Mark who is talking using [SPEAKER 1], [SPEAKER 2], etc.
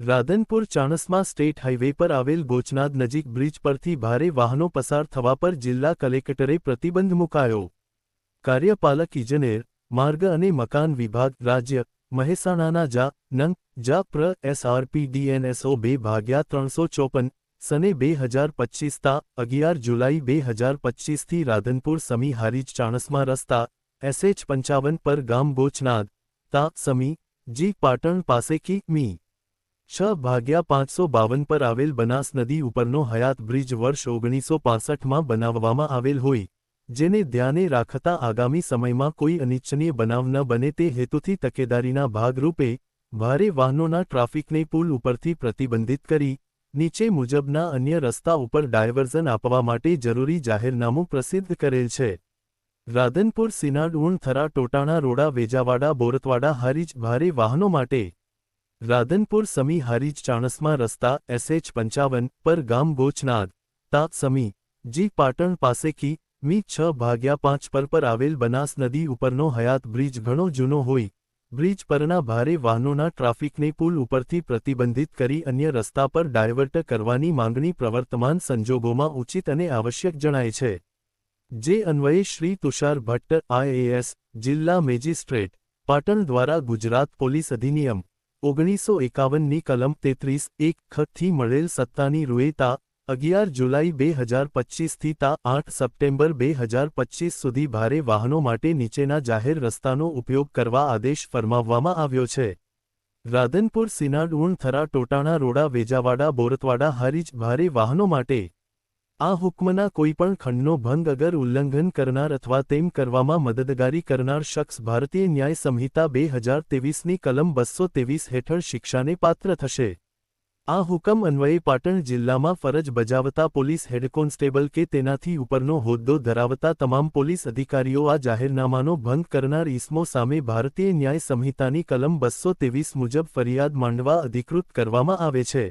[SPEAKER 1] Radhanpur ચાણસમાં state highway પર આવેલ ગોચનાદ નજીક બ્રિજ પરથી ભારે વાહનો પસાર થવા પર જિલ્લા કલેક્ટરે પ્રતિબંધ મુકાયો. કાર્યપાલક ઇજનેર, માર્ગ અને મકાન વિભાગ રાજ્ય, મહેસાણાના જા, નંગ, જા પ્ર એસઆરપી ડીએનએસઓ બે ભાગ્યા ત્રણસો ચોપન, સને બે હજાર પચ્ચીસ તા અગિયાર જુલાઈ બે હજાર પચ્ચીસથી રાધનપુર સમી હારીજ ચાણસમાં રસ્તા એસએચ પંચાવન પર ગામ ગોચનાદ, તા સમી, જી પાટણ પાસે કી મી. છ ભાગ્યા પાંચસો બાવન પર આવેલ બનાસ નદી ઉપરનો હયાત બ્રિજ વર્ષ ઓગણીસો પાસઠમાં બનાવવામાં આવેલ હોય, જેને ધ્યાને રાખતા આગામી સમયમાં કોઈ અનિચ્છનીય બનાવ ન બને તે હેતુથી તકેદારીના ભાગરૂપે ભારે વાહનોના ટ્રાફિકને પુલ ઉપરથી પ્રતિબંધિત કરી, નીચે મુજબના અન્ય રસ્તા ઉપર ડાયવર્ઝન આપવા માટે જરૂરી જાહેરનામું પ્રસિદ્ધ કરેલ છે. રાધનપુર, સિનાડ, ઉણથરા, ટોટાણા, રોડા, વેજાવાડા બોરતવાડા હારીજ ભારે વાહનો માટે રાધનપુર સમી હરીજ ચાણસમાં રસ્તા એસએચ પંચાવન પર ગામ બોચનાદ તાપ સમી, જી પાટણ પાસે કી મી છ ભાગ્યા પાંચ પર પર આવેલ બનાસ નદી ઉપરનો હયાત બ્રિજ ઘણો જૂનો હોય. બ્રિજ પરના ભારે વાહનોના ટ્રાફિકને પુલ ઉપરથી પ્રતિબંધિત કરી અન્ય રસ્તા પર ડાયવર્ટ કરવાની માંગણી પ્રવર્તમાન સંજોગોમાં ઉચિત અને આવશ્યક જણાય છે. જે અન્વયે શ્રી તુષાર ભટ્ટ આઈએએસ જિલ્લા મેજિસ્ટ્રેટ, પાટણ દ્વારા ગુજરાત પોલીસ અધિનિયમ ઓગણીસો એકાવનની કલમ તેત્રીસ એક ખથી મળેલ સત્તાની રૂએતા અગિયાર જુલાઈ બે હજાર પચ્ચીસથી તા આઠ સપ્ટેમ્બર બે હજાર પચ્ચીસ સુધી ભારે વાહનો માટે નીચેના જાહેર રસ્તાનો ઉપયોગ કરવા આદેશ ફરમાવવામાં આવ્યો છે. રાધનપુર, સિનાડ, ઉણથરા, ટોટાણા, રોડા, વેજાવાડા બોરતવાડા હરિજ ભારે વાહનો માટે આ હુકમના કોઈપણ ખંડનો ભંગ અગર ઉલ્લંઘન કરનાર અથવા તેમ કરવામાં મદદગારી કરનાર શખ્સ ભારતીય ન્યાય સંહિતા બે હજાર તેવીસની કલમ બસો તેવીસ હેઠળ શિક્ષાને પાત્ર થશે. આ હુકમ અન્વયે પાટણ જિલ્લામાં ફરજ બજાવતા પોલીસ હેડ કોન્સ્ટેબલ કે તેનાથી ઉપરનો હોદ્દો ધરાવતા તમામ પોલીસ અધિકારીઓ આ જાહેરનામાનો ભંગ કરનાર ઇસમો સામે ભારતીય ન્યાય સંહિતાની કલમ બસો મુજબ ફરિયાદ માંડવા અધિકૃત કરવામાં આવે છે.